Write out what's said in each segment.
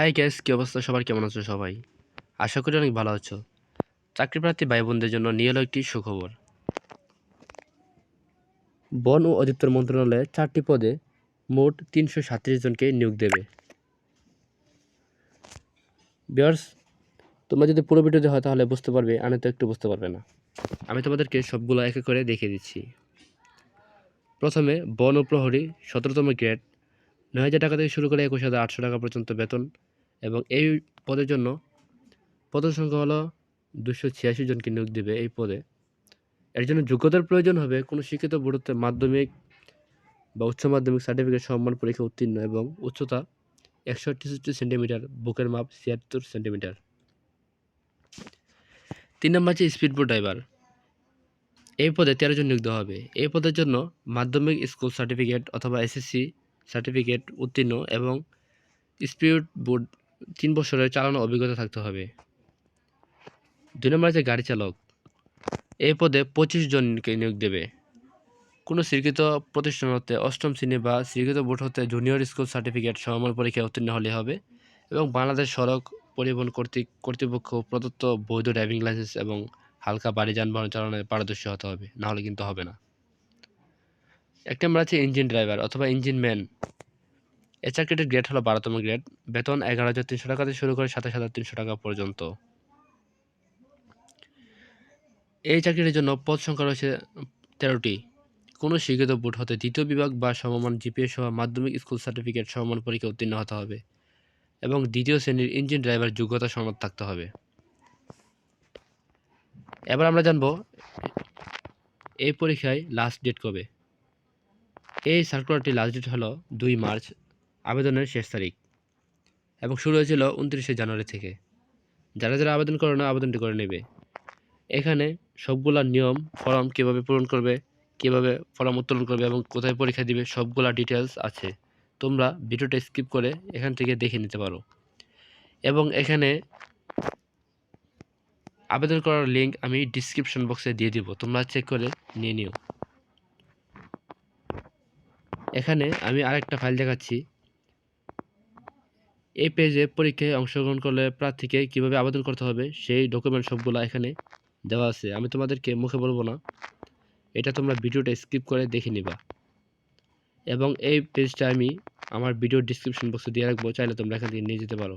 High gas কী অবস্থা? সবার কেমন আছো সবাই? আশা করি অনেক ভালো আছো। চাকরি প্রার্থী ভাই বোনদের জন্য নিয়ে এলো একটি সুখবর। বন ও অধিপ্তর মন্ত্রণালয়ে চারটি পদে মোট তিনশো সাতত্রিশ জনকে নিয়োগ দেবে। বিয়ার্স তোমরা যদি পুরো ভিডিওতে হয় তাহলে বুঝতে পারবে আমি তো একটু বুঝতে পারবে না। আমি তোমাদেরকে সবগুলো এক করে দেখিয়ে দিচ্ছি। প্রথমে, বন ও প্রহরী সতেরোতম গ্রেড, নয় হাজার টাকা থেকে শুরু করে একুশ হাজার আটশো টাকা পর্যন্ত বেতন এবং এই পদের জন্য পদের সংখ্যা হলো দুশো ছিয়াশি জনকে নিয়োগ দেবে এই পদে। এর জন্য যোগ্যতার প্রয়োজন হবে কোনো শিক্ষিত বোর্ডতে মাধ্যমিক বা উচ্চ মাধ্যমিক সার্টিফিকেট সম্মান পরীক্ষা উত্তীর্ণ এবং উচ্চতা একশো তেষট্টি সেন্টিমিটার, বুকের মাপ ছিয়াত্তর সেন্টিমিটার। তিন নম্বর আছে স্পিড বোট ড্রাইভার। এই পদে তেরো জন নিয়োগ দেওয়া হবে। এই পদের জন্য মাধ্যমিক স্কুল সার্টিফিকেট অথবা এসএসসি সার্টিফিকেট উত্তীর্ণ এবং স্পিড বোর্ড তিন বছরের চালানো অভিজ্ঞতা থাকতে হবে। দুই নম্বর আছে গাড়ি চালক। এই পদে পঁচিশ জনকে নিয়োগ দেবে। কোনো স্বীকৃত প্রতিষ্ঠান হতে অষ্টম শ্রেণি বা স্বীকৃত বোর্ড হতে জুনিয়র স্কুল সার্টিফিকেট সমমান পরীক্ষায় উত্তীর্ণ হলে হবে এবং বাংলাদেশ সড়ক পরিবহন কর্তৃক কর্তৃপক্ষ প্রদত্ত বৈধ ড্রাইভিং লাইসেন্স এবং হালকা বাড়ি যানবাহন চালানোর পারদর্শী হতে হবে, নাহলে কিন্তু হবে না। এক নম্বর আছে ইঞ্জিন ড্রাইভার অথবা ইঞ্জিন ম্যান এই চাকরিটির গ্রেড হলো বারোতম গ্রেড বেতন এগারো হাজার তিনশো টাকা থেকে শুরু করে সাতাশ হাজার তিনশো টাকা পর্যন্ত। এই চাকরির জন্য পদ সংখ্যা রয়েছে তেরোটি। কোনো স্বীকৃত বোর্ড হতে দ্বিতীয় বিভাগ বা সমমান জিপিএ সহ মাধ্যমিক স্কুল সার্টিফিকেট সমমান পরীক্ষা উত্তীর্ণ হতে হবে এবং দ্বিতীয় শ্রেণির ইঞ্জিন ড্রাইভার যোগ্যতা সনদ থাকতে হবে। এবার আমরা জানব এই পরীক্ষায় লাস্ট ডেট কবে। এই সার্কুলারটি লাস্ট ডেট হলো দুই মার্চ আবেদনের শেষ তারিখ এবং শুরু হয়েছিল উনত্রিশে জানুয়ারি থেকে। যারা যারা আবেদন করে না আবেদনটি করে নেবে। এখানে সবগুলা নিয়ম, ফর্ম কীভাবে পূরণ করবে, কীভাবে ফর্ম উত্তোলন করবে এবং কোথায় পরীক্ষা দিবে, সবগুলা ডিটেলস আছে। তোমরা ভিডিওটা স্কিপ করে এখান থেকে দেখে নিতে পারো। এবং এখানে আবেদন করার লিঙ্ক আমি ডিসক্রিপশন বক্সে দিয়ে দিব। তোমরা চেক করে নিয়ে নিও। এখানে আমি আরেকটা ফাইল দেখাচ্ছি। এই পেজে পরীক্ষায় অংশগ্রহণ করলে প্রার্থীকে কীভাবে আবেদন করতে হবে সেই ডকুমেন্ট সবগুলো এখানে দেওয়া আছে। আমি তোমাদেরকে মুখে বলব না। এটা তোমরা ভিডিওটা স্কিপ করে দেখে নিবা। এবং এই পেজটা আমি আমার ভিডিও ডিসক্রিপশন বক্সে দিয়ে রাখব। চাইলে তোমরা এখান থেকে নিয়ে যেতে পারো।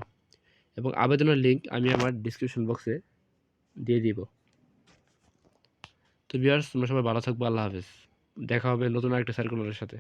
এবং আবেদনের লিঙ্ক আমি আমার ডিসক্রিপশন বক্সে দিয়ে দিব। তো বিয়ার্স তোমরা সবাই ভালো থাকব। আল্লাহ হাফেজ। দেখা হবে নতুন আরেকটা সার্কুলারের সাথে।